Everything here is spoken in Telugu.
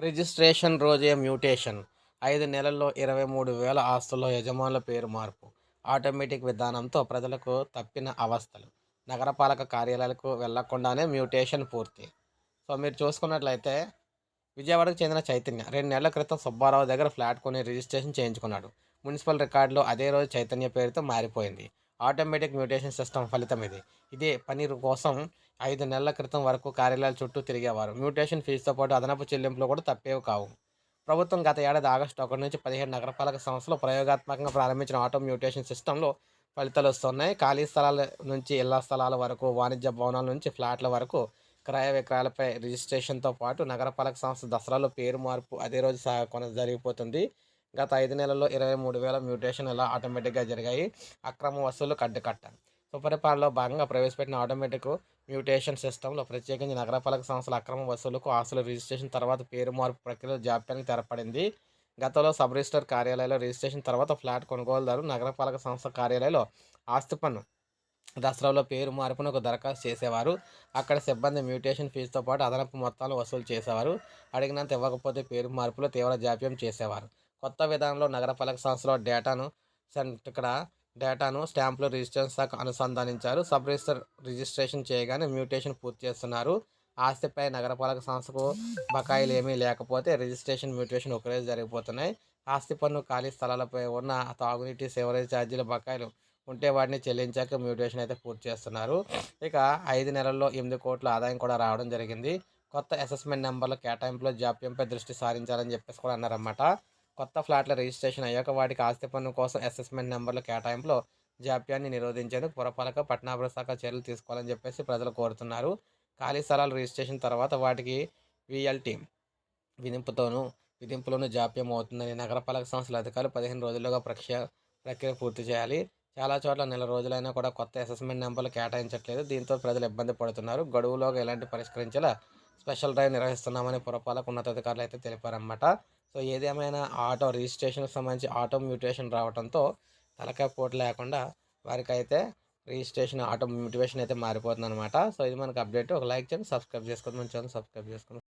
రిజిస్ట్రేషన్ రోజే మ్యూటేషన్. ఐదు నెలల్లో ఇరవై మూడు వేల ఆస్తుల్లో యజమానుల పేరు మార్పు. ఆటోమేటిక్ విధానంతో ప్రజలకు తప్పిన అవస్థలు. నగరపాలక కార్యాలయాలకు వెళ్ళకుండానే మ్యూటేషన్ పూర్తి. సో మీరు చూసుకున్నట్లయితే విజయవాడకు చెందిన చైతన్య రెండు నెలల క్రితం సుబ్బారావు దగ్గర ఫ్లాట్ కొని రిజిస్ట్రేషన్ చేయించుకున్నాడు. మున్సిపల్ రికార్డులో అదే రోజు చైతన్య పేరుతో మారిపోయింది. ఆటోమేటిక్ మ్యూటేషన్ సిస్టమ్ ఫలితం ఇది. ఇదే పని కోసం ఐదు నెలల క్రితం వరకు కార్యాలయాల చుట్టూ తిరిగేవారు. మ్యూటేషన్ ఫీజుతో పాటు అదనపు చెల్లింపులు కూడా తప్పేవి కావు. ప్రభుత్వం గత ఏడాది ఆగస్టు ఒకటి నుంచి పదిహేడు నగరపాలక సంస్థలు ప్రయోగాత్మకంగా ప్రారంభించిన ఆటో మ్యూటేషన్ సిస్టంలో ఫలితాలు వస్తున్నాయి. ఖాళీ స్థలాల నుంచి ఇళ్ళ స్థలాల వరకు వాణిజ్య భవనాల నుంచి ఫ్లాట్ల వరకు క్రయ విక్రయాలపై రిజిస్ట్రేషన్తో పాటు నగరపాలక సంస్థ దసరాలో పేరు మార్పు అదే రోజు సా కొన జరిగిపోతుంది. గత ఐదు నెలల్లో ఇరవై మూడు వేల మ్యూటేషన్ ఆటోమేటిక్గా జరిగాయి. అక్రమ వసూలు కడ్డుకట్ట సుపరిపాలనలో భాగంగా ప్రవేశపెట్టిన ఆటోమేటిక్ మ్యూటేషన్ సిస్టంలో ప్రత్యేకించి నగరపాలక సంస్థల అక్రమ వసూలుకు ఆస్తుల రిజిస్ట్రేషన్ తర్వాత పేరు మార్పు ప్రక్రియలో జాప్యానికి తెరపడింది. గతంలో సబ్ రిజిస్టర్ కార్యాలయంలో రిజిస్ట్రేషన్ తర్వాత ఫ్లాట్ కొనుగోలుదారు నగరపాలక సంస్థ కార్యాలయంలో ఆస్తి పన్ను దసరాలో పేరు మార్పును ఒక దరఖాస్తు చేసేవారు. అక్కడ సిబ్బంది మ్యూటేషన్ ఫీజుతో పాటు అదనపు మొత్తాలు వసూలు చేసేవారు. అడిగినంత ఇవ్వకపోతే పేరు మార్పులో తీవ్ర జాప్యం చేసేవారు. కొత్త విధానంలో నగరపాలక సంస్థలో డేటాను ఇక్కడ డేటాను స్టాంపులు రిజిస్ట్రేషన్ శాఖ అనుసంధానించారు. సబ్ రిజిస్టర్ రిజిస్ట్రేషన్ చేయగానే మ్యూటేషన్ పూర్తి చేస్తున్నారు. ఆస్తిపై నగరపాలక సంస్థకు బకాయిలు ఏమీ లేకపోతే రిజిస్ట్రేషన్ మ్యూటేషన్ ఒకరోజు జరిగిపోతున్నాయి. ఆస్తి పన్ను ఖాళీ స్థలాలపై ఉన్న తాగునీటి సేవరేజ్ ఛార్జీల బకాయిలు ఉంటే వాటిని చెల్లించాక మ్యూటేషన్ అయితే పూర్తి చేస్తున్నారు. ఇక ఐదు నెలల్లో ఎనిమిది కోట్ల ఆదాయం కూడా రావడం జరిగింది. కొత్త అసెస్మెంట్ నెంబర్ల కేటాయింపులో జాప్యంపై దృష్టి సారించాలని చెప్పేసి కూడా అన్నారన్నమాట. కొత్త ఫ్లాట్ల రిజిస్ట్రేషన్ అయ్యాక వాటికి ఆస్తి పన్ను కోసం అసెస్మెంట్ నెంబర్ల కేటాయింపులో జాప్యాన్ని నిరోధించేందుకు పురపాలక పట్టణాభివృద్ధి శాఖ చర్యలు తీసుకోవాలని చెప్పేసి ప్రజలు కోరుతున్నారు. ఖాళీ స్థలాలు రిజిస్ట్రేషన్ తర్వాత వాటికి విఎల్టీ విధింపుతోనూ విధింపులోనూ జాప్యం అవుతుందని నగరపాలక సంస్థల అధికారులు పదిహేను రోజుల్లోగా ప్రక్రియ ప్రక్రియ పూర్తి చేయాలి. చాలా చోట్ల నెల రోజులైనా కూడా కొత్త అసెస్మెంట్ నెంబర్లు కేటాయించట్లేదు. దీంతో ప్రజలు ఇబ్బంది పడుతున్నారు. గడువులోగా ఎలాంటి పరిష్కరించేలా స్పెషల్ డ్రైవ్ నిర్వహిస్తున్నామని పురపాలక ఉన్నతాధికారులు అయితే తెలిపారన్నమాట. సో ఏదేమైనా ఆటో రిజిస్ట్రేషన్కి సంబంధించి ఆటో మ్యూటేషన్ రావడంతో తలకాయ పోటు లేకుండా వారికైతే రిజిస్ట్రేషన్ ఆటో మ్యూటివేషన్ అయితే మారిపోతుంది అనమాట సో ఇది మనకు అప్డేట్. ఒక లైక్ చేయండి సబ్స్క్రైబ్ చేసుకోండి. మన ఛానల్ సబ్స్క్రైబ్ చేసుకోండి